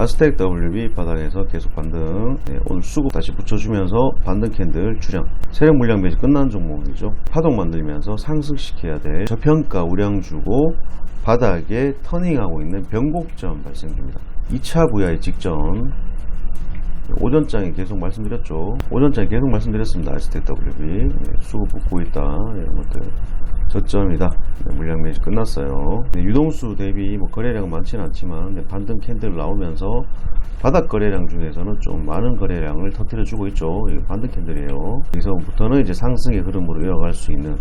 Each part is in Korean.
아스텍 WB 바닥에서 계속 반등. 네, 오늘 수급 다시 붙여주면서 반등 캔들 출현 세력 물량 매지 끝난 종목이죠. 파동 만들면서 상승시켜야 될 저평가 우량 주고 바닥에 터닝하고 있는 변곡점 발생 중입니다. 2차 부야의 직전. 오전장에 계속 말씀드렸죠. 오전장에 계속 말씀드렸습니다. 아스텍 WB 네, 수급 붙고 있다. 이런 것들 저점이다. 네, 물량 매지 끝났어요. 네, 유동수 대비 뭐 거래량 많지는 않지만 네, 반등 캔들 나오면서 바닥 거래량 중에서는 좀 많은 거래량을 터뜨려주고 있죠. 이게 반등 캔들이에요. 여기서부터는 이제 상승의 흐름으로 이어갈 수 있는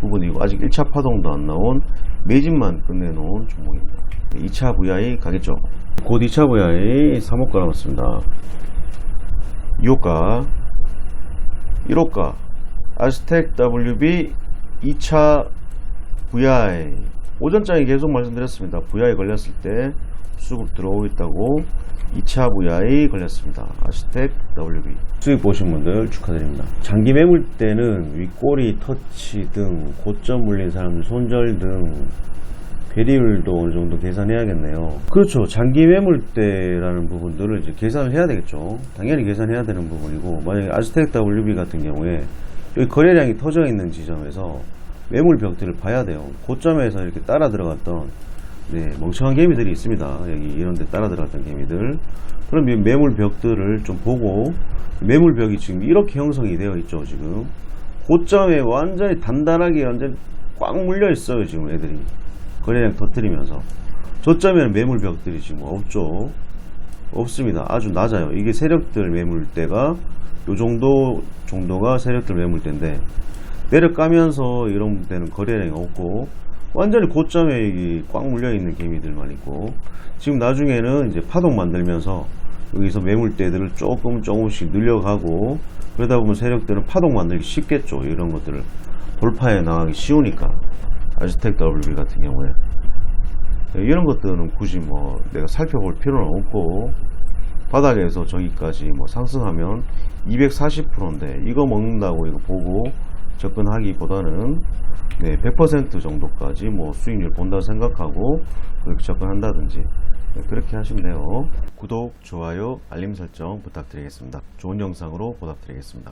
부분이고 아직 1차 파동도 안 나온 매집만 끝내놓은 종목입니다. 2차 VI 가겠죠. 곧 2차 VI 3호가 남았습니다. 2호가 1호가 아스텍 WB 2차 VI 오전장에 계속 말씀드렸습니다. VI 걸렸을 때 수급 들어오고 있다고 2차 VI 걸렸습니다. 아스텍 WB 수익 보신 분들 축하드립니다. 장기 매물 때는 윗꼬리 터치 등 고점 물린 사람들 손절 등 배리율도 어느 정도 계산해야겠네요. 그렇죠. 장기 매물대라는 부분들을 이제 계산을 해야 되겠죠. 당연히 계산해야 되는 부분이고, 만약에 아스텍 WB 같은 경우에 여기 거래량이 터져 있는 지점에서 매물 벽들을 봐야 돼요. 고점에서 이렇게 따라 들어갔던 네, 멍청한 개미들이 있습니다. 여기 이런 데 따라 들어갔던 개미들. 그럼 이 매물 벽들을 좀 보고, 매물 벽이 지금 이렇게 형성이 되어 있죠, 지금. 고점에 완전히 단단하게 완전히 꽉 물려 있어요, 지금 애들이. 거래량 터뜨리면서 저점에는 매물 벽들이 지금 없죠 없습니다 아주 낮아요 이게 세력들 매물대가 요 정도 정도가 세력들 매물대인데 내려가면서 이런 데는 거래량이 없고 완전히 고점에 이꽉 물려 있는 개미들만 있고 지금 나중에는 이제 파동 만들면서 여기서 매물대들을 조금 조금씩 늘려가고 그러다 보면 세력들은 파동 만들기 쉽겠죠. 이런 것들을 돌파해 나가기 쉬우니까. 아즈텍 WB 같은 경우에. 이런 것들은 굳이 뭐 내가 살펴볼 필요는 없고 바닥에서 저기까지 뭐 상승하면 240%인데 이거 먹는다고 이거 보고 접근하기보다는 네, 100% 정도까지 뭐 수익률 본다 생각하고 그렇게 접근한다든지 네, 그렇게 하시면 돼요. 구독, 좋아요, 알림 설정 부탁드리겠습니다. 좋은 영상으로 보답드리겠습니다.